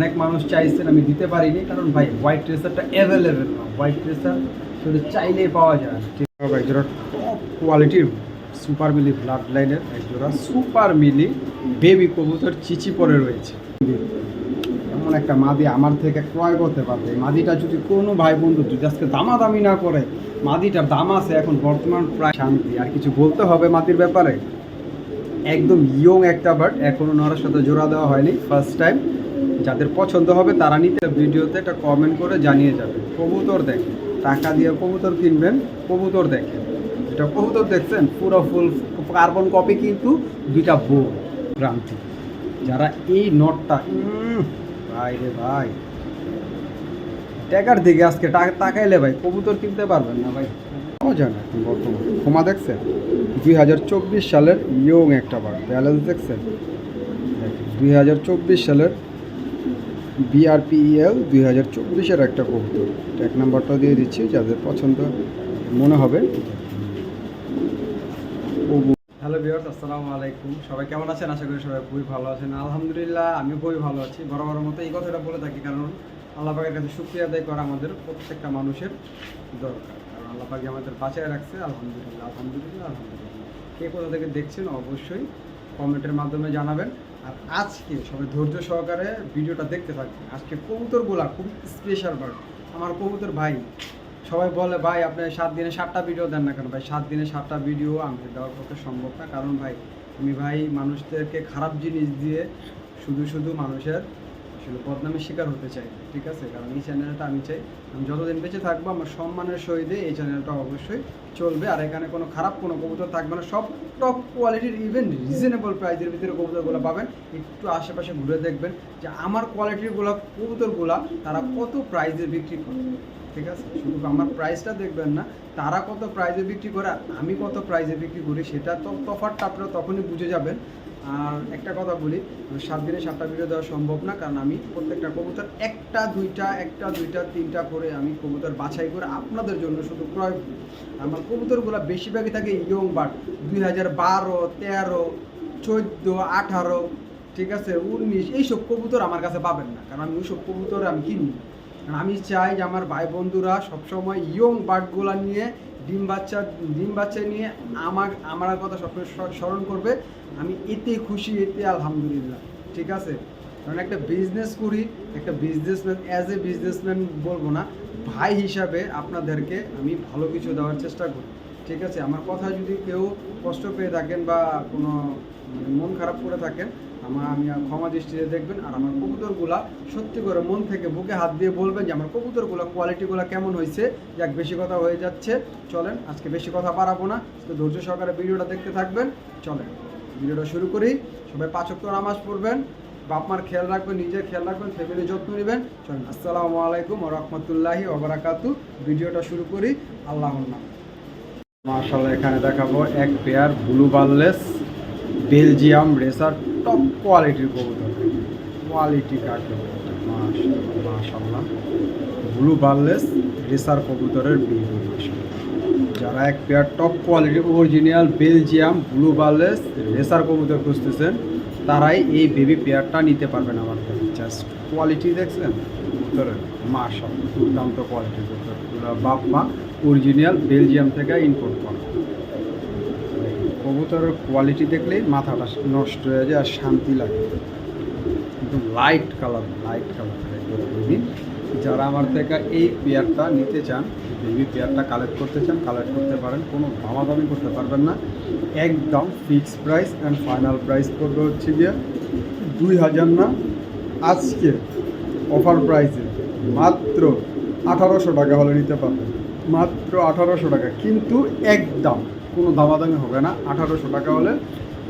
অনেক মানুষ চাইছেন আমি দিতে পারিনি কারণ ভাই হোয়াইট রেসারটা অ্যাভেলেবেল না। হোয়াইট রেসার শুধু চাইলেই পাওয়া যায়। না ঠিক আছে জোড়া টপ কোয়ালিটির সুপার মিলি ব্লাড লাইনের এক জোড়া সুপার মিলি বেবি কবুতর চিচি পরে রয়েছে। এমন একটা মাদি আমার থেকে ক্রয় করতে পারবে। মাদিটা যদি কোনো ভাই বন্ধু যদি আজকে দামাদামি না করে মাদিটার দাম আছে এখন বর্তমান প্রায় শান্তি। আর কিছু বলতে হবে মাদির ব্যাপারে? একদম ইয়ং একটা বার্ড এখনও নড়ার সাথে জোড়া দেওয়া হয়নি ফার্স্ট টাইম যাদের পছন্দ হবে তারা নিতে ভিডিওতে একটা কমেন্ট করে জানিয়ে যাবে। কবুতর দেখেন, টাকা দিয়ে কবুতর কিনবেন, কবুতর দেখেন। এটা কবুতর দেখছেন, পুরো ফুল কার্বন কপি কিন্তু দুইটা বউ ক্রান্তি যারা এই নটটা ভাই রে ভাই। টাকার দিকে আজকে টাকা তাকাইলে ভাই, কবুতর কিনতে পারবেন না ভাই। ক্ষমা দেখছেন, দুই হাজার চব্বিশ সালের ইয়ং একটা বার। ব্যালেন্স দেখছেন? দুই হাজার চব্বিশ সালের বিআরপিএল দুই হাজার চব্বিশের একটা কবুতর। ট্যাগ নাম্বারটা দিয়ে দিচ্ছি, যাদের পছন্দ মনে হবে। হ্যালো বিয়ার্স আসসালামু আলাইকুম। সবাই কেমন আছেন? আশা করি সবাই খুবই ভালো আছেন। আলহামদুলিল্লাহ আমি খুবই ভালো আছি। বড় বড় মতো এই কথাটা বলে থাকি, কারণ আল্লাহ পাকের কাছে শুক্রিয়া আদায় করা আমাদের প্রত্যেকটা মানুষের দরকার। কারণ আল্লাহ পাকে আমাদের বাঁচায় রাখছে। আলহামদুলিল্লাহ আলহামদুলিল্লাহ আলহামদুলিল্লাহ। কে কোথা থেকে দেখছেন অবশ্যই কমেন্টের মাধ্যমে জানাবেন। আর আজকে সবাই ধৈর্য সহকারে ভিডিওটা দেখতে থাকবেন। আজকে কবুতর কবুতরগুলা খুব স্পেশাল বার্ড আমার কবুতর ভাই, সবাই বলে, ভাই, আপনি সাত দিনে সাতটা ভিডিও দেন না কেন? ভাই, সাত দিনে সাতটা ভিডিও আমাকে দেওয়ার পক্ষে সম্ভব না। কারণ ভাই, আমি ভাই, মানুষদেরকে খারাপ জিনিস দিয়ে শুধু শুধু মানুষের আসলে বদনামের শিকার হতে চাই, ঠিক আছে? কারণ এই চ্যানেলটা আমি চাই। আমি যতদিন বেঁচে থাকব, আমার সম্মানের সহিতে এই চ্যানেলটা অবশ্যই চলবে। আর এখানে কোনো খারাপ কোনো কবুতর থাকবে না। সব টপ কোয়ালিটির ইভেন রিজনেবল প্রাইজের ভিতরে কবুতরগুলো পাবেন। একটু আশেপাশে ঘুরে দেখবেন যে আমার কোয়ালিটিরগুলো কবুতরগুলো তারা কত প্রাইজে বিক্রি করে। ঠিক আছে? শুধু আমার প্রাইসটা দেখবেন না, তারা কত প্রাইজে বিক্রি করে আমি কত প্রাইজে বিক্রি করি, সেটা তো তফাটটা আপনারা তখনই বুঝে যাবেন আর একটা কথা বলি সাত দিনে সাতটা ভিডিও দেওয়া সম্ভব না, কারণ আমি প্রত্যেকটা কবুতর একটা, দুইটা একটা, দুইটা, তিনটা করে আমি কবুতর বাছাই করে আপনাদের জন্য শুধু ক্রয় করি। আমার কবুতরগুলো বেশিরভাগই থাকে ইয়ং বার্ড দুই হাজার বারো, তেরো, চোদ্দ, আঠারো, ঠিক আছে, উনিশ, এইসব কবুতর আমার কাছে পাবেন না, কারণ আমি ওইসব কবুতর আমি কিনি। আমি চাই যে আমার ভাই বন্ধুরা সবসময় ইয়ং বার্ডগুলো নিয়ে ডিম বাচ্চা ডিম বাচ্চা নিয়ে আমার আমার কথা সবসময় স্মরণ করবে। আমি এতে খুশি, এতে আলহামদুলিল্লাহ, ঠিক আছে? কারণ একটা বিজনেস করি, একটা বিজনেসম্যান অ্যাজ এ বিজনেসম্যান বলব না, ভাই হিসাবে আপনাদেরকে আমি ভালো কিছু দেওয়ার চেষ্টা করি, ঠিক আছে? আমার কথা যদি কেউ কষ্ট পেয়ে থাকেন বা কোনো মানে মন খারাপ করে থাকেন আমার আমি ক্ষমা দৃষ্টিতে দেখবেন আর আমার কবুতরগুলা সত্যি করে মন থেকে বুকে হাত দিয়ে বলবেন যে আমার কবুতরগুলো কোয়ালিটিগুলো কেমন হয়েছে যাক, বেশি কথা হয়ে যাচ্ছে। চলেন, আজকে বেশি কথা বাড়াবো না। তো ধৈর্য সহকারে ভিডিওটা দেখতে থাকবেন। চলেন, ভিডিওটা শুরু করি। সবাই পাঁচ অক্ট নামাজ পড়বেন। বাপ মার খেয়াল রাখবেন, নিজের খেয়াল রাখবেন ফ্যামিলির যত্ন নেবেন। চলেন, আসসালামু আলাইকুম রহমতুল্লাহি ওবরাকাতু ভিডিওটা শুরু করি। আল্লাহ নাম। মার্শাল্লাহ এখানে দেখাবো এক pair blue barless Belgium racer top কোয়ালিটির কবুতর। কোয়ালিটি কাকে মার্শাল্লাহ ব্লু বার্লেস রেসার কবুতরের বিবি যারা এক পেয়ার টপ কোয়ালিটির original Belgium blue barless racer কবুতর খুঁজতেছেন, তারাই এই বেবি পেয়ারটা নিতে পারবেন আমার থেকে জাস্ট কোয়ালিটি দেখছেন? কবুতরের মার্শাল্লাহ দুর্দান্ত কোয়ালিটির কবুতর। বাপ মা অরিজিনাল বেলজিয়াম থেকে ইম্পোর্ট করা। কবুতরের কোয়ালিটি দেখলেই মাথাটা নষ্ট হয়ে যায় আর শান্তি লাগে। একদম light colour light colour baby যারা আমার থেকে এই পেয়ারটা নিতে চান বেবি পেয়ারটা কালেক্ট করতে চান কালেক্ট করতে পারেন, কোনো দামাদামি করতে পারবেন না। একদম fixed price and final price পড়বে হচ্ছে গিয়ে দুই হাজার না, আজকে অফার প্রাইসে মাত্র আঠারোশো টাকা হলে নিতে পারবেন। মাত্র আঠারোশো টাকা, কিন্তু একদম কোনো দামাদামি হবে না। আঠারোশো টাকা হলে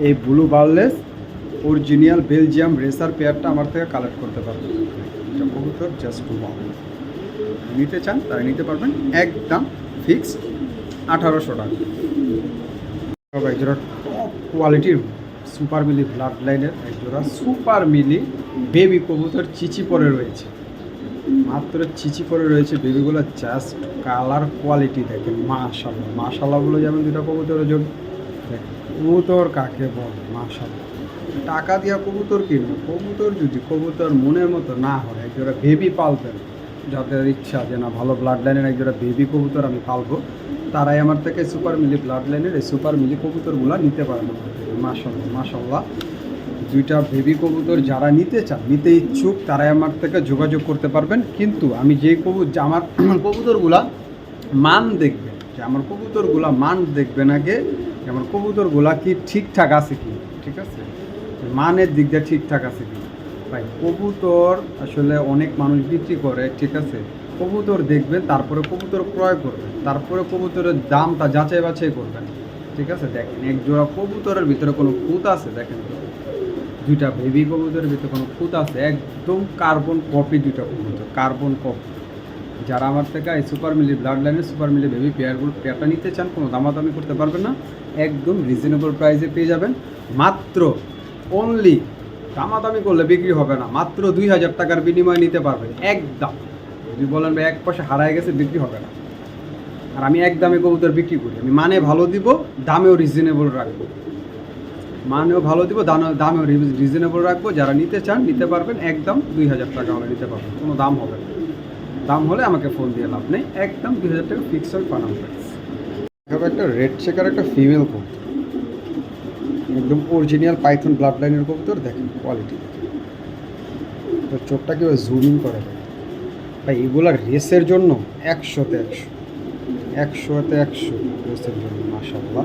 এই blue barless original Belgium racer পেয়ারটা আমার থেকে কালেক্ট করতে পারবেন কবুতর জাস্ট নিতে চান তাই নিতে পারবেন। একদম ফিক্সড আঠারোশো টাকা। ভাই জোড়া টপ কোয়ালিটির সুপার মিলি ব্লাড লাইনের এক জোড়া সুপার মিলি বেবি কবুতর, চিচি পরে রয়েছে। মাত্র চিচি পরে রয়েছে বেবিগুলো জাস্ট কালার কোয়ালিটি দেখেন মাশাল্লাহ মাশাল্লাহ যেমন দুটা কবুতরের জন্য। কবুতর কাকে বল? মাশাল্লাহ টাকা দিয়া কবুতর কিনবে? কবুতর যদি কবুতর মনের মতো না হয়, একজোড়া বেবি পালতেন যাদের ইচ্ছা যে না ভালো ব্লাড লাইনের একজোড়া বেবি কবুতর আমি পালবো, তারাই আমার থেকে সুপার মিলি ব্লাড লাইনের এই সুপার মিলি কবুতরগুলো নিতে পারেন মাসাল্লাহ মাসাল্লাহ দুইটা বেবি কবুতর যারা নিতে চান, নিতে ইচ্ছুক, তারাই আমার থেকে যোগাযোগ করতে পারবেন। কিন্তু আমি যে কবু আমার কবুতরগুলা মান দেখবেন, যে আমার কবুতরগুলা মান দেখবেন আগে, যে আমার কবুতরগুলা কি ঠিকঠাক আছে কি, ঠিক আছে? মানের দিক দিয়ে ঠিকঠাক আছে কি? ভাই, কবুতর আসলে অনেক মানুষ বিক্রি করে, ঠিক আছে? কবুতর দেখবেন, তারপরে কবুতর ক্রয় করবেন, তারপরে কবুতরের দামটা যাচাই বাছাই করবেন, ঠিক আছে? দেখেন এক জোড়া কবুতরের ভিতরে কোনো খুঁত আছে? দেখেন। দুইটা বেবি কবুতরের ভিতরে কোনো খুঁত আছে? একদম কার্বন কপি দুইটা কবুতর কার্বন কপি যারা আমার থেকে এই সুপার মিলি ব্লাড লাইনের সুপার মিলি বেবি পেয়ারগুলো পেয়ারটা নিতে চান, কোনো দামাদামি করতে পারবেন না। একদম রিজনেবল প্রাইসে পেয়ে যাবেন। মাত্র অনলি দামাদামি করলে বিক্রি হবে না, মাত্র দুই হাজার টাকার বিনিময়ে নিতে পারবেন, একদম। যদি বলেন ভাই, এক পয়সা হারায় গেছে, বিক্রি হবে না। আর আমি এক দামে কবুতর বিক্রি করি, আমি মানে ভালো দিব, দামেও রিজনেবল রাখব। মানেও ভালো দিব দাম দামেও রিজনেবল রাখব। যারা নিতে চান, নিতে পারবেন। একদম দুই হাজার টাকা হলে নিতে পারবেন। কোনো দাম হবে না। দাম হলে আমাকে ফোন দিয়ে লাভ নেই। একদম দুই হাজার টাকা ফিক্স হবে এভাবে একটা রেড চেকার একটা ফিমেল কবুতর। একদম অরিজিনাল পাইথন ব্লাড লাইনের কবুতর। দেখেন কোয়ালিটি তোর চোখটা কীভাবে জুমিং করে দেয় ভাই, এগুলা রেসের জন্য একশোতে একশো। একশোতে একশো রেসের জন্য মাসাল্লাহ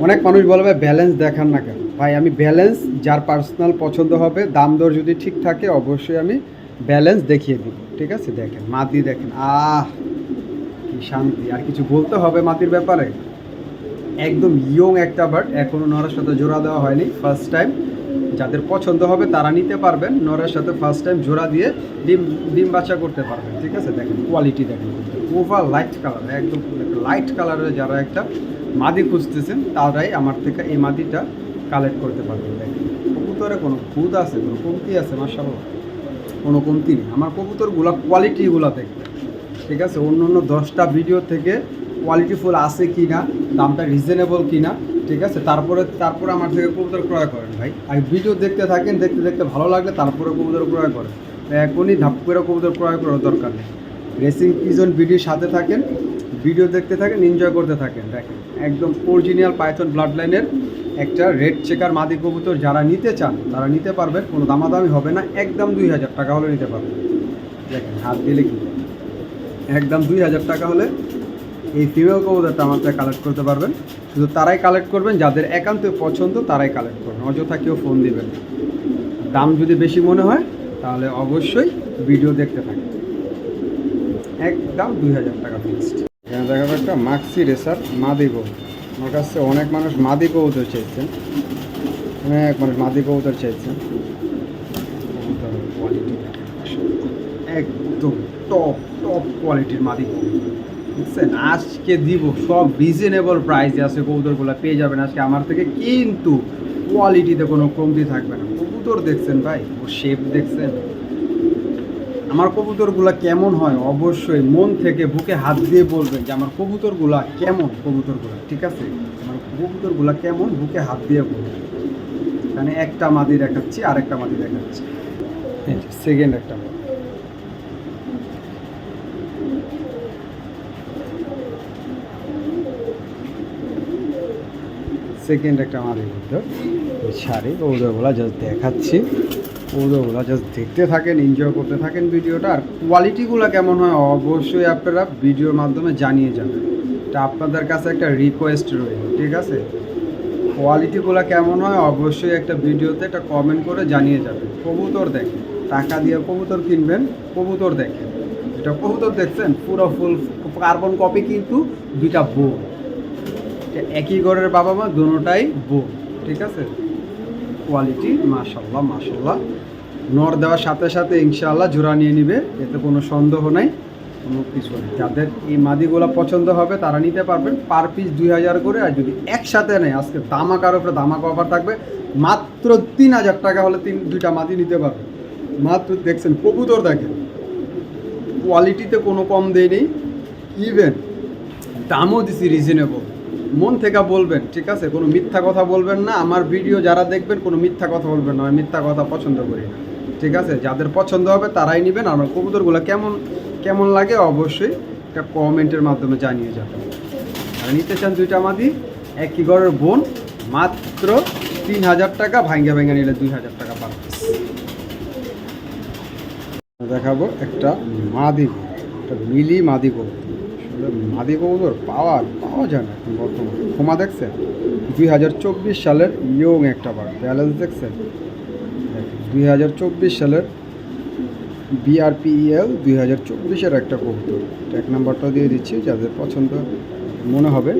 অনেক মানুষ বলবে ব্যালেন্স দেখান না কেন? ভাই, আমি ব্যালেন্স যার পার্সোনাল পছন্দ হবে, দাম দর যদি ঠিক থাকে, অবশ্যই আমি ব্যালেন্স দেখিয়ে দিব। ঠিক আছে? দেখেন মাদি দেখেন, আহ, কি শান্তি। আর কিছু বলতে হবে মাতির ব্যাপারে? একদম ইয়ং একটা বার্ড এখনও নড়ার সাথে জোড়া দেওয়া হয়নি ফার্স্ট টাইম যাদের পছন্দ হবে তারা নিতে পারবেন। নরের সাথে ফার্স্ট টাইম জোড়া দিয়ে ডিম ডিম বাচ্চা করতে পারবেন, ঠিক আছে? দেখেন কোয়ালিটি দেখেন। ওভার লাইট কালার একদম লাইট কালারের যারা একটা মাদি খুঁজতেছেন, তারাই আমার থেকে এই মাদিটা কালেক্ট করতে পারবেন। দেখেন, কবুতরে কোনো খুদ আছে, কোনো কমতি আছে মার্শাল্লাহ কোনো কমতি নেই। আমার কবুতরগুলো কোয়ালিটিগুলো দেখবে ঠিক আছে? অন্য অন্য দশটা ভিডিও থেকে কোয়ালিটিফুল আছে কি না দামটা রিজনেবল কি না ঠিক আছে? তারপরে তারপরে আমার থেকে কবুতর ক্রয় করেন ভাই। আর ভিডিও দেখতে থাকেন, দেখতে দেখতে ভালো লাগলে তারপরে কবুতর ক্রয় করেন। এখনই ধাপ করে কবুতর ক্রয় করার দরকার নেই। রেসিং পিজন ভিডিওর সাথে থাকেন ভিডিও দেখতে থাকেন এনজয় করতে থাকেন। দেখেন, একদম অরিজিনাল পাইথন ব্লাড লাইনের একটা রেড চেকার মাদি কবুতর যারা নিতে চান, তারা নিতে পারবেন। কোনো দামাদামি হবে না, একদম দুই হাজার টাকা হলে নিতে পারবেন। দেখেন, হাত দিলে কি? একদম দুই হাজার টাকা হলে এই ফিমেল কবুতরটা আমার কালেক্ট করতে পারবেন। শুধু তারাই কালেক্ট করবেন, যাদের একান্ত পছন্দ তারাই কালেক্ট করবেন। অযথা কেউ ফোন দিবেন। দাম যদি বেশি মনে হয়, তাহলে অবশ্যই ভিডিও দেখতে থাকেন। একদম দুই হাজার টাকা ফিক্সড এখানে দেখাবো একটা মাক্সি রেসার মাদি কবুতর। আমার কাছে অনেক মানুষ মাদি কবুতর চাইছেন। অনেক মানুষ মাদি কবুতর কোয়ালিটি একদম টপ টপ কোয়ালিটির মাদি কবুতর। আজকে দিব সব রিজনেবল প্রাইসে আছে কবুতরগুলো পেয়ে যাবেন। আজকে আমার থেকে কিন্তু কোয়ালিটিতে কোনো কমতি থাকবে না। কবুতর দেখছেন ভাই, ও শেপ দেখছেন। আমার কবুতরগুলা কেমন হয় অবশ্যই মন থেকে বুকে হাত দিয়ে বলবেন যে আমার কবুতরগুলা কেমন, কবুতরগুলা, ঠিক আছে? আমার কবুতরগুলা কেমন, বুকে হাত দিয়ে বলবেন। মানে একটা মাদি দেখাচ্ছি আর একটা মাদি দেখাচ্ছি সেকেন্ড একটা মাদি সেকেন্ড একটা মাদি কবুতর ওই শাড়ি ওগুলোগুলা জাস্ট দেখাচ্ছি। ওগুলোগুলো জাস্ট দেখতে থাকেন এনজয় করতে থাকেন ভিডিওটা। আর কোয়ালিটিগুলো কেমন হয়, অবশ্যই আপনারা ভিডিওর মাধ্যমে জানিয়ে যাবেন। এটা আপনাদের কাছে একটা রিকোয়েস্ট রইল, ঠিক আছে? কোয়ালিটিগুলো কেমন হয়, অবশ্যই একটা ভিডিওতে একটা কমেন্ট করে জানিয়ে যাবেন। কবুতর দেখেন, টাকা দিয়ে কবুতর কিনবেন, কবুতর দেখেন। এটা কবুতর দেখছেন? পুরো ফুল কার্বন কপি কিন্তু দুইটা এটা একই ঘরের বাবা মা দুটাই বউ ঠিক আছে? কোয়ালিটি মাশাল্লাহ মাশাল্লাহ নর দেওয়ার সাথে সাথে ইনশাআল্লাহ জোড়া নিয়ে নিবে, এতে কোনো সন্দেহ নাই, কোনো কিছু নেই। যাদের এই মাদিগুলো পছন্দ হবে, তারা নিতে পারবেন পার পিস দুই হাজার করে, আর যদি একসাথে নেয়, আজকে দামাকার উপরে দামাক অফার থাকবে, মাত্র তিন হাজার টাকা হলে তিন দুইটা মাদি নিতে পারবে মাত্র দেখছেন, কবুতর দেখেন। কোয়ালিটিতে কোনো কম দেয়নি। ইভেন দামও দিছি রিজনেবল মন থেকে বলবেন, ঠিক আছে? কোনো মিথ্যা কথা বলবেন না। আমার ভিডিও যারা দেখবেন, কোনো মিথ্যা কথা বলবেন না। আমি মিথ্যা কথা পছন্দ করি না। ঠিক আছে? যাদের পছন্দ হবে, তারাই নেবেন। আমার কবুতরগুলো কেমন কেমন লাগে অবশ্যই একটা কমেন্টের মাধ্যমে জানিয়ে যাবেন। আর নিতে চান দুইটা মাদি, একই ঘরের বোন, মাত্র তিন হাজার টাকা, ভাঙ্গা ভাঙ্গা নিলে দুই হাজার টাকা পার দেখাবো একটা মাদি, একটা মিলি মাদি কবুতর মাদি কবুতর পাওয়ার পাওয়া যায় না এখন বর্তমানে। ক্ষমা দেখছেন দুই হাজার চব্বিশ সালের ইয়ং একটা বার, ব্যালেন্স দেখছেন দুই হাজার চব্বিশ সালের বিআরপিএল দুই হাজার চব্বিশের একটা কবুতর। এক নাম্বারটা দিয়ে দিচ্ছি, যাদের পছন্দ মনে হবে।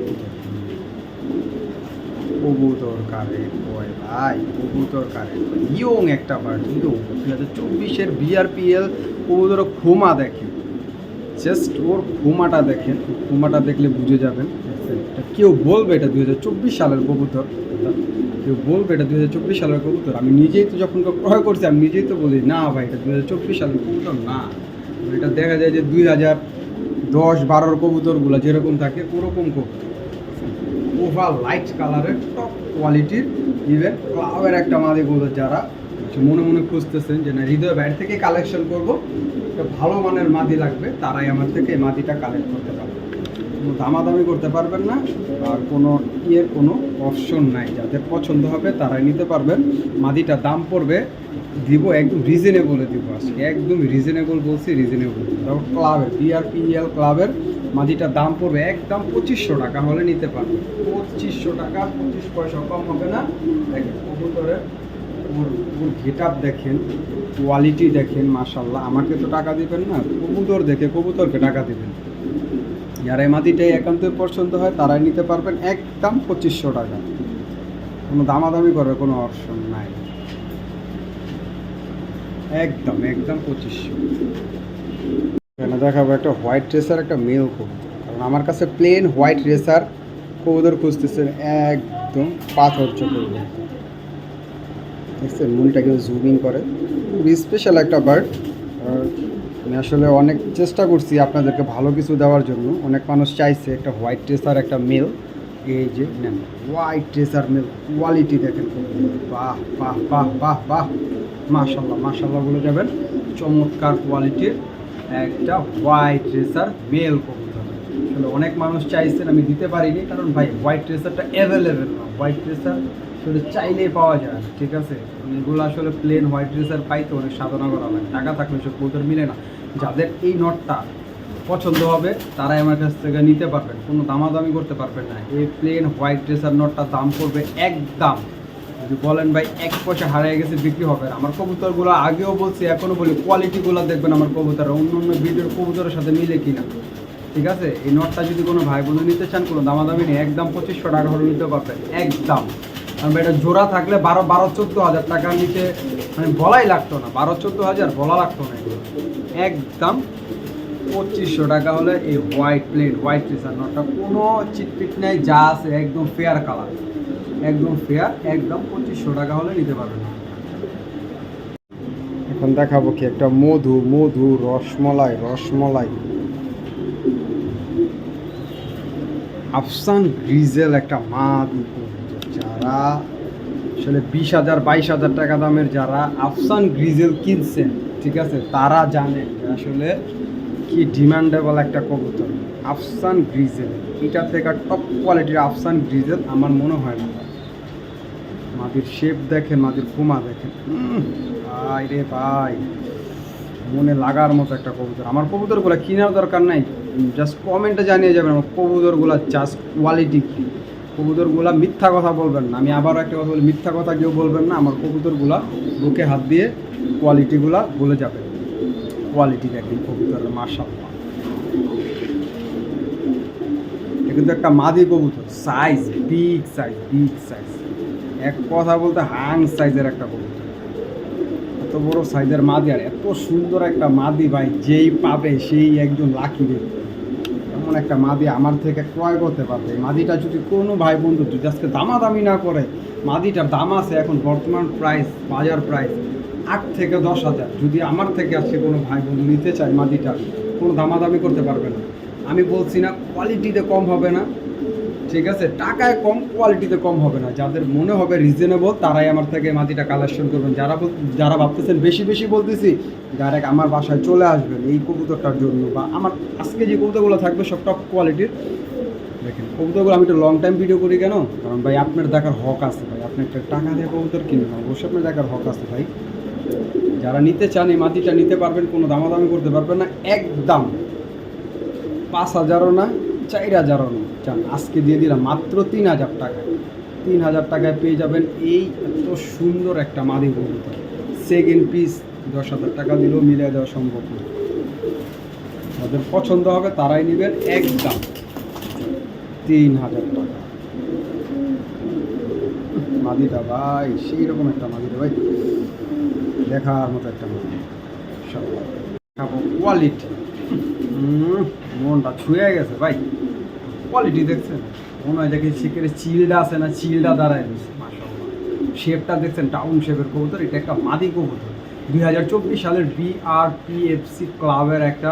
কবুতর কারে কয় ভাই? কবুতর কারে ইয়ং একটা বার্ড কিন্তু দুই হাজার চব্বিশের বিআরপিএল কবুতর ক্ষমা দেখেন জাস্ট ওর ক্ষমাটা দেখেন ক্ষমাটা দেখলে বুঝে যাবেন। কেউ বলবে এটা দুই হাজার চব্বিশ সালের কবুতর। কেউ বলবে এটা দুই হাজার চব্বিশ সালের কবুতর। আমি নিজেই তো যখন ক্রয় করছি, আমি নিজেই তো বলি, না ভাই, এটা দুই হাজার চব্বিশ সালের কবুতর না। এটা দেখা যায় যে দুই হাজার দশ বারোর কবুতরগুলো যেরকম থাকে, ওরকম কবুতর। ওভার লাইট কালারের টপ কোয়ালিটির ইভেন ক্লাবের একটা কবুতর যারা মনে মনে খুঁজতেছেন যে না, হৃদয় বাইরে থেকে কালেকশন করব ভালো মানের মাদি লাগবে, তারাই আমার থেকে এই মাদিটা কালেক্ট করতে পারবে। কোনো দামাদামি করতে পারবেন না, আর কোনো ইয়ের কোনো অপশন নাই। যাদের পছন্দ হবে তারাই নিতে পারবেন। মাদিটা দাম পড়বে, দিব একদম রিজনেবলে দিব আজকে। একদম রিজনেবল বলছি রিজনেবল তারপর ক্লাবের বিআরপিএল ক্লাবের মাদিটার দাম পড়বে একদম পঁচিশশো টাকা হলে নিতে পারবে পঁচিশশো টাকা, পঁচিশ পয়সা কম হবে না। দেখেন, কবুতরের ওর ওর গেট আপ দেখেন কোয়ালিটি দেখেন মাশাল্লাহ আমাকে তো টাকা দিবেন না, কবুতর দেখে কবুতরকে টাকা দিবেন। যারা এই মাটিটাই একান্ত পছন্দ হয়, তারাই নিতে পারবেন একদম পঁচিশশো টাকা। কোনো দামাদামি করার কোনো অপশন নাই। একদম একদম পঁচিশশো। এখানে দেখাবো একটা হোয়াইট রেসার, একটা মেল কবুতর। কারণ আমার কাছে প্লেন হোয়াইট রেসার কবুতর খুঁজতেছেন একদম পাথর চোখের দেখছেন মুনিটাকে জুমিং করে। খুবই স্পেশাল একটা বার্ড আমি আসলে অনেক চেষ্টা করছি আপনাদেরকে ভালো কিছু দেওয়ার জন্য। অনেক মানুষ চাইছে একটা হোয়াইট ট্রেসার একটা মেল এই যে, নেন হোয়াইট ট্রেসার মেল কোয়ালিটি দেখেন। বাহ বাহ বাহ বাহ বাহ। মাশাল্লাহ মাশাল্লাহ বলে যাবেন। চমৎকার কোয়ালিটির একটা হোয়াইট ট্রেসার মেল কবুতর। আসলে অনেক মানুষ চাইছেন, আমি দিতে পারিনি, কারণ ভাই হোয়াইট ট্রেসারটা অ্যাভেলেবেল না। হোয়াইট ট্রেসার আসলে চাইলেই পাওয়া যায়, ঠিক আছে? এগুলো আসলে প্লেন হোয়াইট ড্রেসার পাইতে অনেক সাধনা করা লাগে টাকা থাকলে সব কবুতর মিলে না। যাদের এই নটটা পছন্দ হবে, তারাই আমার কাছ থেকে নিতে পারবেন কোনো দামাদামি করতে পারবেন না। এই প্লেন হোয়াইট ড্রেসার নটটা দাম পড়বে একদম। যদি বলেন ভাই, এক পয়সা হারিয়ে গেছে, বিক্রি হবে। আমার কবুতরগুলো আগেও বলছি, এখনও বলি কোয়ালিটিগুলো দেখবেন আমার কবুতর অন্য অন্য ভিডিওর কবুতরের সাথে মিলে কিনা। ঠিক আছে? এই নটটা যদি কোনো ভাই বন্ধু নিতে চান, কোনো দামাদামি নেই। একদম পঁচিশশো টাকা হলে নিতে পারবেন একদম। এটা জোড়া থাকলে বারো বারো, চোদ্দ হাজার টাকার নিচে মানে বলাই লাগতো না। বারো, চোদ্দ হাজার বলা লাগতো না একদম পঁচিশশো টাকা হলে এই হোয়াইট প্লেন হোয়াইট টিশার্ট নটটা কোনো চিটপিট নেই, যা আছে একদম ফেয়ার কালার একদম ফেয়ার একদম পঁচিশশো টাকা হলে নিতে পারবেন। এখন দেখাবো কি একটা মধু মধু, রসমলাই রসমলাই। আফসান গ্রিজেল একটা মাদি কবুতর যারা আসলে বিশ হাজার, বাইশ হাজার টাকা দামের যারা আফসান গ্রিজেল কিনছেন, ঠিক আছে, তারা জানে আসলে কি ডিমান্ডেবল একটা কবুতর, আফসান গ্রিজেল। এটা থেকে টপ কোয়ালিটির আফসান গ্রিজেল আমার মনে হয় না। মাটির শেপ দেখেন মাটির কুমা দেখেন। ভাই রে ভাই, মনে লাগার মতো একটা কবুতর। আমার কবুতরগুলো কেনার দরকার নাই। জাস্ট কমেন্টে জানিয়ে যাবেন, আমার কবুতরগুলো জাস্ট কোয়ালিটি কী? কবুতরগুলা মিথ্যা কথা বলবেন না। আমি আবারও একটা কথা বলি, মিথ্যা কথা কেউ বলবেন না, আমার কবুতরগুলা বুকে হাত দিয়ে কোয়ালিটিগুলা বলে যাবে। কোয়ালিটি দেখেন কবুতরের এটা কিন্তু একটা মাদি কবুতর size big size big size এক কথা বলতে হাং সাইজের একটা কবুতর। এত বড় সাইজের মাদি, আর এত সুন্দর একটা মাদি ভাই, যেই পাবে সেই একজন লাকি ব্যক্তি এমন একটা মাদি আমার থেকে ক্রয় করতে পারবে। মাদিটা যদি কোনো ভাই বন্ধু যদি আজকে দামাদামি না করে, মাদিটার দাম আছে এখন বর্তমান প্রাইস বাজার প্রাইস আট থেকে দশ হাজার। যদি আমার থেকে আজকে কোনো ভাই বন্ধু নিতে চায় মাদিটা, কোনো দামাদামি করতে পারবে না। আমি বলছি না কোয়ালিটিতে কম হবে না ঠিক আছে? টাকায় কম কোয়ালিটিতে কম হবে না। যাদের মনে হবে রিজনেবল তারাই আমার থেকে মাটিটা কালেকশন করবেন। যারা যারা ভাবতেছেন বেশি বেশি বলতেছি ডাইরেক্ট আমার বাসায় চলে আসবেন এই কবুতরটার জন্য বা আমার আজকে যে কবুতরগুলো থাকবে সব টপ কোয়ালিটির দেখেন, কবুতরগুলো আমি একটু লং টাইম ভিডিও করি কেন? কারণ ভাই আপনার দেখার হক আছে ভাই। আপনি একটা টাকা দিয়ে কবুতর কিনবেন, অবশ্যই আপনার দেখার হক আছে ভাই। যারা নিতে চান এই মাটিটা নিতে পারবেন, কোনো দামাদামি করতে পারবেন না, একদম পাঁচ হাজারও না চার হাজারও না চান। আজকে দিয়ে দিলাম মাত্র তিন হাজার টাকা। তিন হাজার টাকায় পেয়ে যাবেন এই এত সুন্দর একটা মাদি কবুতর সেকেন্ড পিস দশ হাজার টাকা দিলেও মিলে দেওয়া সম্ভব না। যাদের পছন্দ হবে তারাই নেবেন একদম। তিন হাজার টাকা। মাদিটা ভাই সেই রকম একটা মাদিটা ভাই। দেখার মতো একটা মাদি। খাব কোয়ালিটি মনটা ছুঁয়ে গেছে, ভাই। কোয়ালিটি দেখছেন? মনে হয় দেখি শিখের চিলটা আছে না চিলটা দাঁড়ায় রয়েছে। শেপটা দেখছেন টাউন শেপের কবুতর, এটা একটা মাদি কবুতর। দুই হাজার চব্বিশ সালের বিআরপিএফসি ক্লাবের একটা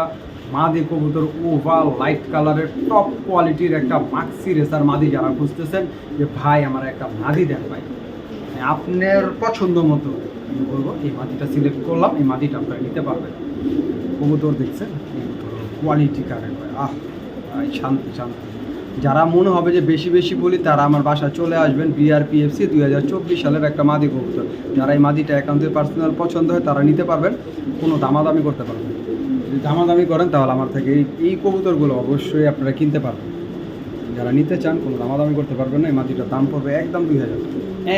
মাদি কবুতর, ওভাল লাইট কালারের টপ কোয়ালিটির একটা মাক্সি রেসার মাদি যারা খুঁজতেছেন, যে ভাই, আমার একটা মাদি দেন ভাই। মানে আপনার পছন্দ মতো আমি বলব, এই মাদিটা সিলেক্ট করলাম, এই মাদিটা আপনারা নিতে পারবেন। কবুতর দেখছেন? কোয়ালিটি কারেন্ট আহ শান্তি শান্তি। যারা মনে হবে যে বেশি বেশি বলি, তারা আমার বাসায় চলে আসবেন বিআরপিএফসি দুই হাজার চব্বিশ সালের একটা মাদি কবুতর। যারা এই মাদিটা একান্তের পার্সোনাল পছন্দ হয়, তারা নিতে পারবেন। কোনো দামাদামি করতে পারবেন যদি দামাদামি করেন, তাহলে আমার থেকে এই এই কবুতরগুলো অবশ্যই আপনারা কিনতে পারবেন। যারা নিতে চান, কোনো দামাদামি করতে পারবেন না। এই মাটিটার দাম পড়বে একদম দুই হাজার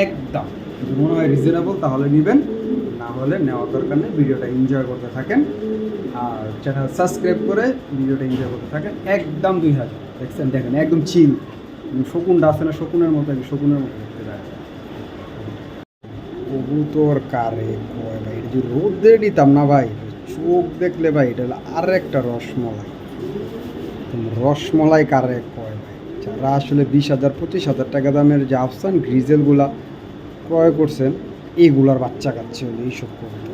একদম। যদি মনে হয় রিজনেবল তাহলে নেবেন। না হলে নেওয়ার দরকার নেই। ভিডিওটা এনজয় করতে থাকেন। আর চ্যানেল সাবস্ক্রাইব করে ভিডিওটা এনজয় করতে থাকেন। একদম দুই হাজার, দেখছেন? দেখেন, একদম চিল শকুনটা আছে না, শকুনের মতো শকুনের মতো দেখতে দেখা যায় কবুতর কারে কয় ভাই? এটা যদি রোদে দিতাম না ভাই। চোখ দেখলে ভাই, এটা আর একটা রসমলাই। রসমলাই কারে কয় ভাই? যারা আসলে বিশ হাজার, পঁচিশ হাজার টাকা দামের যে আফসান, গ্রিজেলগুলা ক্রয় করছেন এইগুলার বাচ্চা কাচ্ছে হলো এইসব কবুতর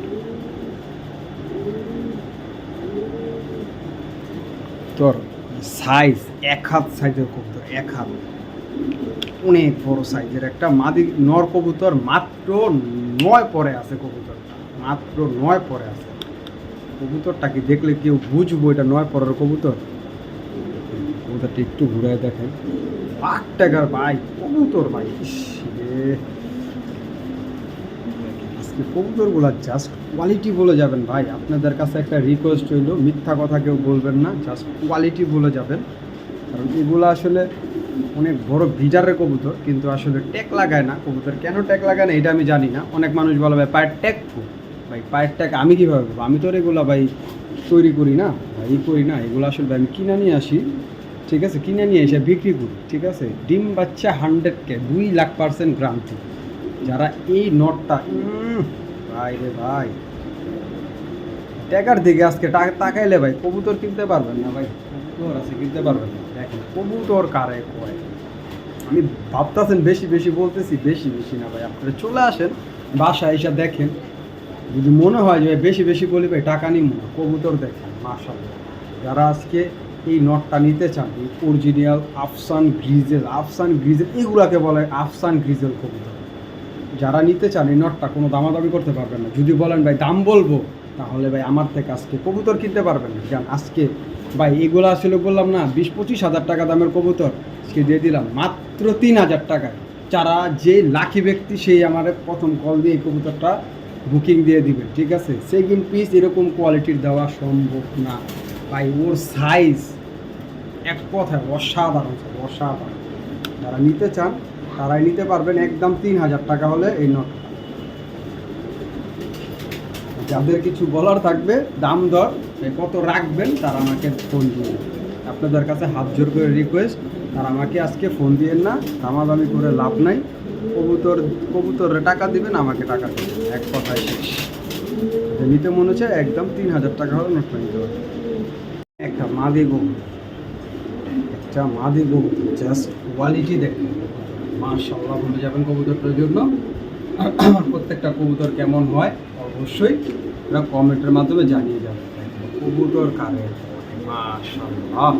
তোর সাইজ এক হাত সাইজের কবুতর, এক হাত। অনেক বড় সাইজের একটা মাদি নর কবুতর, মাত্র নয় পরে আছে কবুতরটা। মাত্র নয় পরে আছে। কবুতরটাকে দেখলে কেউ বুঝব এটা নয় পরের কবুতর? কবুতরটা একটু ঘুরে দেখেন। লাখ টাকার ভাই, কবুতর, ভাই আজকে কবুতরগুলা জাস্ট কোয়ালিটি বলে যাবেন ভাই। আপনাদের কাছে একটা রিকোয়েস্ট হইল মিথ্যা কথা কেউ বলবেন না জাস্ট কোয়ালিটি বলে যাবেন। কারণ এগুলো আসলে অনেক বড় বিজারের কবুতর, কিন্তু আসলে ট্যাগ লাগায় না। কবুতর কেন ট্যাগ লাগায় না, এটা আমি জানি না। অনেক মানুষ বলে, ভাই, পায়ের ট্যাগ ভাই, পায়ের ট্যাগ আমি কীভাবে করব আমি তো এগুলো ভাই তৈরি করি না, ভাই করি না। এগুলো আসলে আমি কিনে নিয়ে আসি, ঠিক আছে? কিনে নিয়ে এসে বিক্রি করি, ঠিক আছে? ডিম বাচ্চা হান্ড্রেড কে দুই লাখ পার্সেন্ট গ্রান্টি যারা এই নটটা ভাই রে ভাই। টাকার দিকে আজকে টাকা তাকাইলে ভাই, কবুতর কিনতে পারবেন না ভাই। কবুতর আছে, কিনতে পারবেন না। দেখেন, কবুতর কারে কয়? আমি ভাবতেছেন বেশি বেশি, বলতেছি বেশি বেশি না ভাই। আপনারা চলে আসেন, বাসায় এসে দেখেন। যদি মনে হয় যে বেশি বেশি বলি ভাই, টাকা নিম না। কবুতর দেখেন মাশাল্লাহ যারা আজকে এই নটটা নিতে চান original Afsan grizzle Afsan grizzle, এগুলাকে বলে আফসান গ্রিজেল কবুতর। যারা নিতে চান এই নটটা কোনো দামাদামি করতে পারবেন না। যদি বলেন, ভাই, দাম বলব, তাহলে ভাই আমার থেকে আজকে কবুতর কিনতে পারবেন না। যান আজকে, ভাই, এগুলো আসলে বললাম না বিশ পঁচিশ হাজার টাকা দামের কবুতর। আজকে দিয়ে দিলাম মাত্র তিন হাজার টাকায়। যারা যে লাকি ব্যক্তি, সেই আমার প্রথম কল দিয়ে এই কবুতরটা বুকিং দিয়ে দিবে। ঠিক আছে? সেকেন্ড পিস এরকম কোয়ালিটির দেওয়া সম্ভব না। ভাই, ওর সাইজ এক কথায় অসাধারণ অসাধারণ। যারা নিতে চান তারাই নিতে পারবেন একদম তিন হাজার টাকা হলে এই নোট। যাদের কিছু বলার থাকবে, দাম দর কত রাখবেন তারা আমাকে ফোন দিয়ে আপনাদের কাছে হাত জোর করে রিকোয়েস্ট তারা আমাকে আজকে ফোন দিয়েন না, দামাদামি করে লাভ নাই। কবুতর কবুতরে টাকা দিবেন, আমাকে টাকা দেবেন। এক কথায় নিতে মনে হচ্ছে একদম তিন হাজার টাকা হলে নোটটা নিতে হবে একটা মাদি গরু। একটা মাদি গরু জাস্ট কোয়ালিটি দেখুন। মাশাল্লাহ বলে যাবেন কবুতরটার জন্য। প্রত্যেকটা কবুতর কেমন হয় অবশ্যই ওরা কমেন্টের মাধ্যমে জানিয়ে যাবে কবুতর কারে? মাশাল্লাহ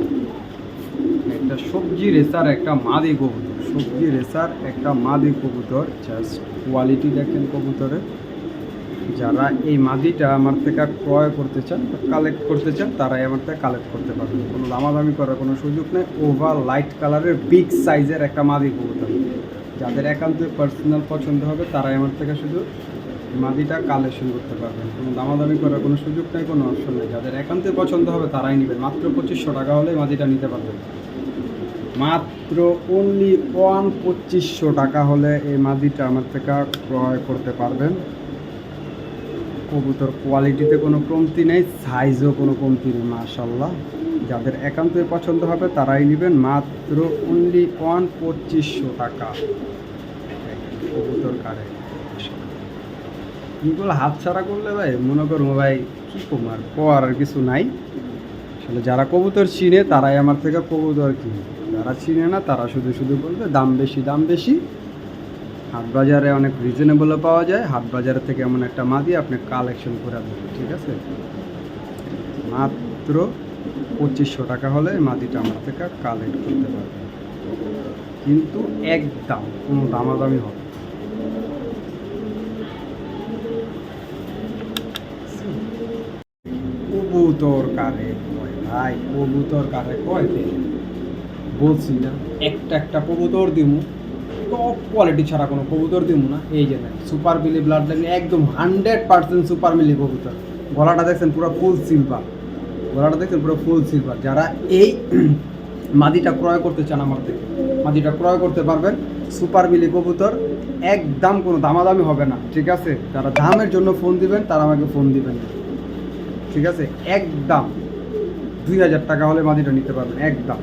একটা সবজি রেসার, একটা মাদি কবুতর। সবজি রেসার, একটা মাদি কবুতর। জাস্ট কোয়ালিটি দেখেন কবুতরের। যারা এই মাদিটা আমার থেকে ক্রয় করতে চান কালেক্ট করতে চান, তারাই আমার থেকে কালেক্ট করতে পারবেন। কোনো দামাদামি করার কোনো সুযোগ নেই। ওভার লাইট কালারের বিগ সাইজের একটা মাদি কবুতর। যাদের একান্ত পার্সোনাল পছন্দ হবে, তারাই আমার থেকে শুধু মাদিটা কালেকশন করতে পারবেন। কোনো দামাদামি করার কোনো সুযোগ নেই, কোনো অপশন নেই। যাদের একান্তে পছন্দ হবে, তারাই নেবেন। মাত্র পঁচিশশো টাকা হলে মাদিটা নিতে পারবেন। মাত্র অনলি ওয়ান পঁচিশশো টাকা হলে এই মাদিটা আমার থেকে ক্রয় করতে পারবেন। কবুতর কোয়ালিটিতে কোনো কমতি নেই সাইজও কোনো কমতি নেই মাশাল্লাহ যাদের একান্তই পছন্দ হবে তারাই নেবেন মাত্র অনলি ওয়ান পঁচিশশো টাকা। কবুতর কারে এগুলো হাত ছাড়া করলে ভাই, মনে করব ভাই, কী কমার কোয়ার আর কিছু নাই। আসলে যারা কবুতর চিনে, তারাই আমার থেকে কবুতর কিনে। যারা চিনে না, তারা শুধু শুধু বলবে, দাম বেশি দাম বেশি। হাট বাজারে অনেক রিজনেবলও পাওয়া যায়। হাট বাজারের থেকে এমন একটা মাদি আপনি কালেকশন করে দেবেন, ঠিক আছে? মাত্র পঁচিশশো টাকা হলে মাদিটা আমার থেকে কালেক্ট করতে পারবেন। কিন্তু একদম কোনো দামাদামি হবে। কবুতর কারে কয় ভাই? কবুতর কারে কয় বলছি না, একটা একটা কবুতর দিমু। টপ কোয়ালিটি ছাড়া কোনো কবুতর দিমু না। এই যে সুপার মিলি ব্লাড লাইন একদম হান্ড্রেড পার্সেন্ট সুপার মিলি কবুতর। গলাটা দেখছেন পুরো ফুল সিলভার গলাটা দেখছেন পুরো ফুল সিলভার যারা এই মাদিটা ক্রয় করতে চান আমার থেকে মাদিটা ক্রয় করতে পারবেন। সুপার মিলি কবুতর, একদম কোনো দামাদামি হবে না, ঠিক আছে? যারা দামের জন্য ফোন দিবেন, তারা আমাকে ফোন দিবেন ঠিক আছে? একদম। দুই হাজার টাকা হলে মাদিটা নিতে পারবেন, একদম।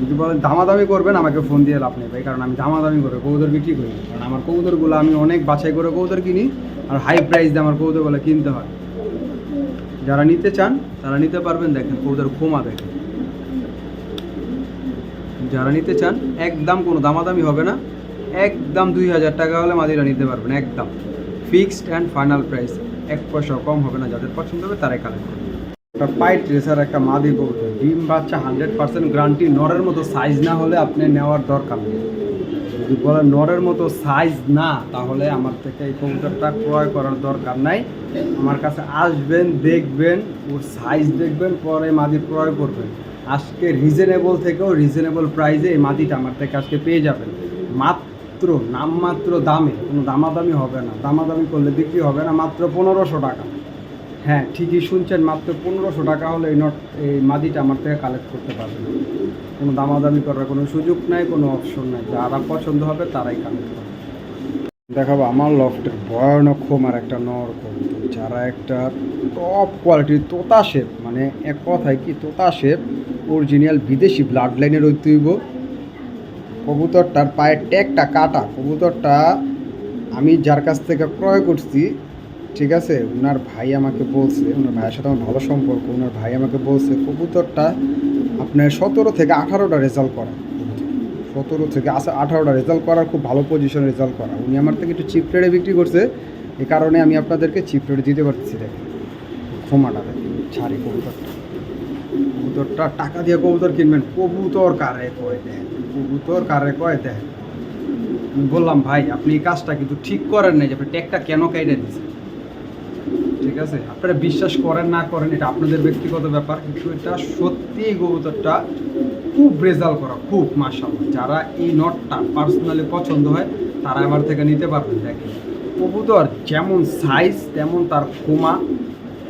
যদি বলেন দামাদামি করবেন, আমাকে ফোন দিয়ে লাভ নেই ভাই, কারণ আমি দামাদামি করে কবুতর বিক্রি করি কারণ আমার কবুতরগুলো আমি অনেক বাছাই করে কবুতর কিনি, আর হাই প্রাইস দিয়ে আমার কবুতরগুলো কিনতে হয়। যারা নিতে চান, তারা নিতে পারবেন, দেখেন কবুতর ক্ষমা দেখেন। যারা নিতে চান, একদম কোনো দামাদামি হবে না। একদম দুই হাজার টাকা হলে মাদিরা নিতে পারবেন, একদম। ফিক্সড অ্যান্ড ফাইনাল প্রাইস এক পয়সাও কম হবে না, যাদের পছন্দ হবে তারাই কালেক্ট করবে। একটা পাইট রেসার একটা মাদি কবুতর ডিম বাচ্চা হান্ড্রেড পার্সেন্ট গ্রান্টি নরের মতো সাইজ না হলে আপনি নেওয়ার দরকার নেই। যদি বলেন নরের মতো সাইজ না, তাহলে আমার থেকে এই কবুতরটা ক্রয় করার দরকার নাই। আমার কাছে আসবেন, দেখবেন, ওর সাইজ দেখবেন, পরে মাদি ক্রয় করবেন। আজকে রিজনেবল থেকেও রিজনেবল প্রাইসে এই মাদিটা আমার থেকে আজকে পেয়ে যাবেন। মাত্র, নামমাত্র দামে, কোনো দামাদামি হবে না। দামাদামি করলে বিক্রি হবে না, মাত্র পনেরোশো টাকা। হ্যাঁ ঠিকই শুনছেন, মাত্র পনেরোশো টাকা হলে এই নট এই মাদিটা আমার থেকে কালেক্ট করতে পারবেন। কোনো দামাদামি করার কোনো সুযোগ নাই, কোনো অপশন নাই। যারা পছন্দ হবে তারাই কালেক্ট করবে। দেখাবো, আমার লফটের ভয়ানক ক্ষমার একটা নর কবুতর, যারা একটা টপ কোয়ালিটির তোতা শেপ মানে এক কথায় কি তোতা শেপ অরিজিনাল বিদেশি ব্লাড লাইনের ঐতিহ্য। কবুতরটার পায়ের ট্যাগটা কাটা। কবুতরটা আমি যার কাছ থেকে ক্রয় করছি ঠিক আছে? ওনার ভাই আমাকে বলছে ওনার ভাইয়ের সাথে আমার ভালো সম্পর্ক ওনার ভাই আমাকে বলছে, কবুতরটা আপনার সতেরো থেকে আঠারোটা রেজাল্ট করা। সতেরো থেকে আসা, আঠারোটা রেজাল্ট করার খুব ভালো পজিশন রেজাল্ট করা। উনি আমার থেকে একটু চিপ রেটে বিক্রি করছে, এ কারণে আমি আপনাদেরকে চিপ রেটে দিতে পারতেছি, দেখেন। ক্ষমাটা দেখেন ছাড়ি কবুতরটা। কবুতরটা টাকা দিয়ে কবুতর কিনবেন। কবুতর কারে কয় দেন? কবুতর কারে কয় দেন? আমি বললাম, ভাই, আপনি এই কাজটা কিন্তু ঠিক করেন নাই যে আপনি ট্যাগটা কেন কেটে দিয়েছেন? ঠিক আছে? আপনারা বিশ্বাস করেন, না করেন, এটা আপনাদের ব্যক্তিগত ব্যাপার, কিন্তু এটা সত্যিই কবুতরটা খুব রেজাল্ট করা, খুব মাসাল্লাহ যারা এই নটটা পার্সোনালি পছন্দ হয়, তারা আমার থেকে নিতে পারবেন। দেখেন, কবুতর যেমন সাইজ তেমন তার কোমা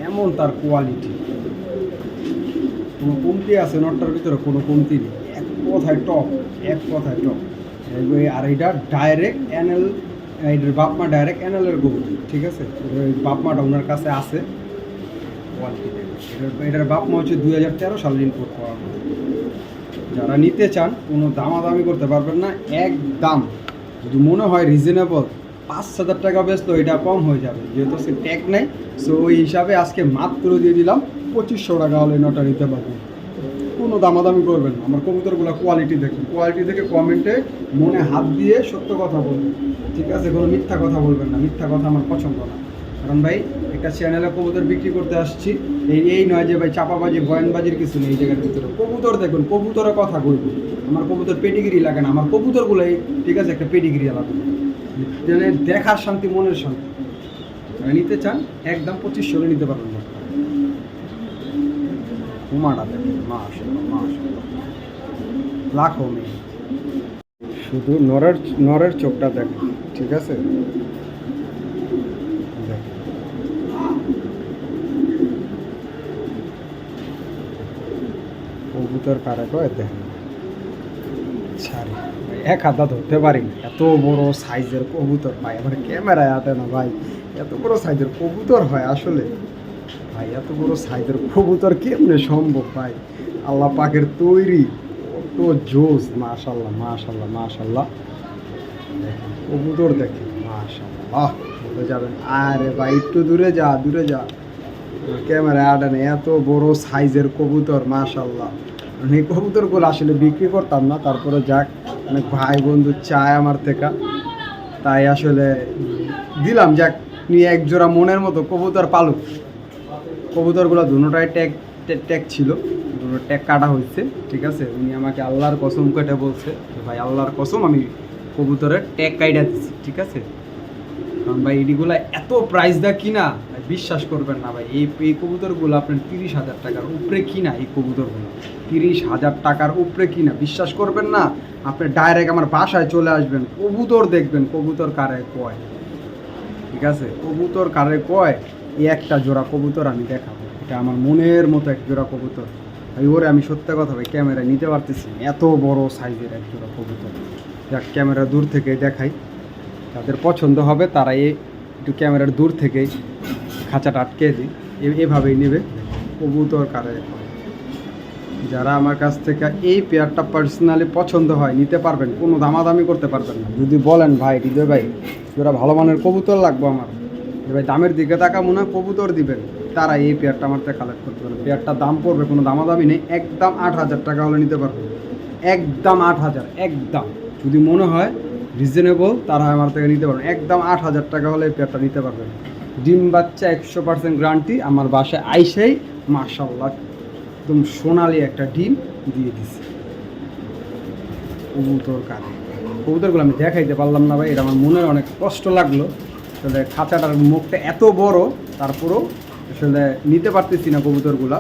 এমন তার কোয়ালিটি কোনো কমতি আছে নটটার ভিতরে? কোনো কমতি নেই। এক কথায় টপ এক কথায় টপ আর এটা ডাইরেক্ট অ্যানেল এটার বাপমা ডাইরেক্ট অ্যানেলের গরু, ঠিক আছে? বাপমাটা ওনার কাছে আছে। এটার বাপমা হচ্ছে দুই হাজার তেরো সালের ইম্পোর্ট করা যারা নিতে চান, কোনো দামাদামি করতে পারবেন না এক দাম যদি মনে হয় রিজনেবল পাঁচ হাজার টাকা বেচতো এটা কম হয়ে যাবে। যেহেতু সে ট্যাগ নেই সো ওই হিসাবে আজকে মাত্র দিয়ে দিলাম, পঁচিশশো টাকা হলে নটা নিতে পারবেন কোনো দামাদামি করবেন না। আমার কবুতরগুলো কোয়ালিটি দেখুন। কোয়ালিটি দেখে কমেন্টে মনে হাত দিয়ে সত্য কথা বলবেন ঠিক আছে? কোনো মিথ্যা কথা বলবেন না। মিথ্যা কথা আমার পছন্দ না। কারণ ভাই, একটা চ্যানেলে কবুতর বিক্রি করতে আসছি। এই এই নয় যে ভাই চাপাবাজি, বয়ানবাজির কিছু নেই এই জায়গার ভিতরে। কবুতর দেখুন, কবুতরের কথা বলব। আমার কবুতর পেডিগিরি লাগে না। আমার কবুতরগুলো এই ঠিক আছে, একটা পেডিগিরি আলাদা। মানে দেখার শান্তি, মনের শান্তি। নিতে চান, একদম পঁচিশশো হলে নিতে পারবেন। কুমারা দেখেন মাশাল্লাহ শুধু নরের নরের চোখটা দেখেন ঠিক আছে? কবুতর কারে কয়? এক হাতা ধরতে পারি এত বড় সাইজের কবুতর ভাই, আমার ক্যামেরায় আটে না ভাই। এত বড় সাইজের কবুতর হয় আসলে। ভাই, এত বড় সাইজের কবুতর কেমনে সম্ভব ভাই? আল্লাহ পাকের তৈরি কত জোস মাশাল্লাহ মাশাল্লাহ মাশাল্লাহ দেখেন, কবুতর দেখেন মাশাল্লাহ যাবেন, আরে ভাই, একটু দূরে যা দূরে যা। না এত বড় সাইজের কবুতর মাশাল্লাহ মানে এই কবুতরগুলো আসলে বিক্রি করতাম না, তারপরে যাক, অনেক ভাই বন্ধু চায় আমার থেকে। তাই আসলে দিলাম, যাক, নিয়ে এক জোড়া মনের মতো কবুতর পালুক। কবুতরগুলো দুটোটাই ট্যাগ ট্যাগ ছিল। দুটো ট্যাগ কাটা হয়েছে, ঠিক আছে? উনি আমাকে আল্লাহর কসম কেটে বলছে যে, ভাই, আল্লাহর কসম, আমি কবুতরের ট্যাগ কাইটা দিচ্ছি ঠিক আছে? কারণ ভাই এডিগুলো এত প্রাইস দা কিনা? বিশ্বাস করবেন না, ভাই। এই এই কবুতরগুলো আপনার তিরিশ হাজার টাকার উপরে কিনা, এই কবুতরগুলো? তিরিশ হাজার টাকার উপরে কিনা? বিশ্বাস করবেন না? আপনি ডাইরেক্ট আমার বাসায় চলে আসবেন, কবুতর দেখবেন, কবুতর কারে কয়? ঠিক আছে? কবুতর কারে কয়? এই একটা জোড়া কবুতর আমি দেখাবো। এটা আমার মনের মতো এক জোড়া কবুতর। ভাই, ওরে আমি সত্যি কথা ভাই, ক্যামেরায় নিতে পারতেছি এত বড় সাইজের এক জোড়া কবুতর। যাক, ক্যামেরা দূর থেকে দেখাই। তাদের পছন্দ হবে, তারা এই একটু ক্যামেরার দূর থেকেই খাঁচাটা আটকে দিই। এভাবেই নেবে। কবুতর কারে। যারা আমার কাছ থেকে এই পেয়ারটা পার্সোনালি পছন্দ হয়, নিতে পারবেন। কোনো দামাদামি করতে পারবেন না। যদি বলেন, ভাই হৃদয় ভাই, তোরা ভালো মানের কবুতর লাগবো আমার। ভাই, দামের দিকে তাকা মনে হয় কবুতর দিবেন। তারা এই পেয়ারটা আমার থেকে কালেক্ট করতে পারবে। পেয়ারটার দাম পড়বে, কোনো দামাদামি নেই। একদম আট হাজার টাকা হলে নিতে পারবে। একদম আট হাজার, একদম। যদি মনে হয় রিজনেবল তারা আমার থেকে নিতে পারবেন একদম আট হাজার টাকা হলে এই পেয়ারটা নিতে পারবেন ডিম বাচ্চা একশো পার্সেন্ট গ্যারান্টি আমার বাসায় আইসেই মাশাল্লাহ একদম সোনালি একটা ডিম দিয়ে দিছে। কবুতর কানে কবুতরগুলো আমি দেখাইতে পারলাম না ভাই, এটা আমার মনের অনেক কষ্ট লাগল। আসলে খাঁচাটার মুখটা এত বড় তারপরেও আসলে নিতে পারতেছি না কবুতরগুলা।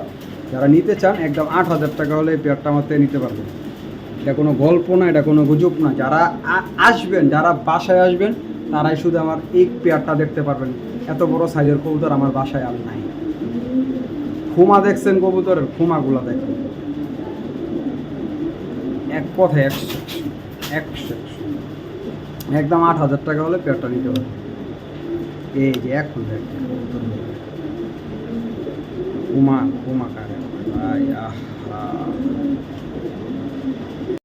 যারা নিতে চান, একদম আট হাজার টাকা হলে পেয়ারটা আমার নিতে পারবেন। এটা কোনো গল্প না, এটা কোনো গুজব না। যারা আসবেন, যারা বাসায় আসবেন, তারাই শুধু আমার এই পেয়ারটা দেখতে পারবেন। এত বড় সাইজের কবুতর আমার বাসায় আর নাই। খুমা দেখছেন কবুতরের? খুমাগুলা দেখেন। এক কথায় একশো একশো একদম আট হাজার টাকা হলে পেয়ারটা নিতে পারবে এই যে এখন দেখেন কবুতর খুমা খুমা কারে ভাই আহা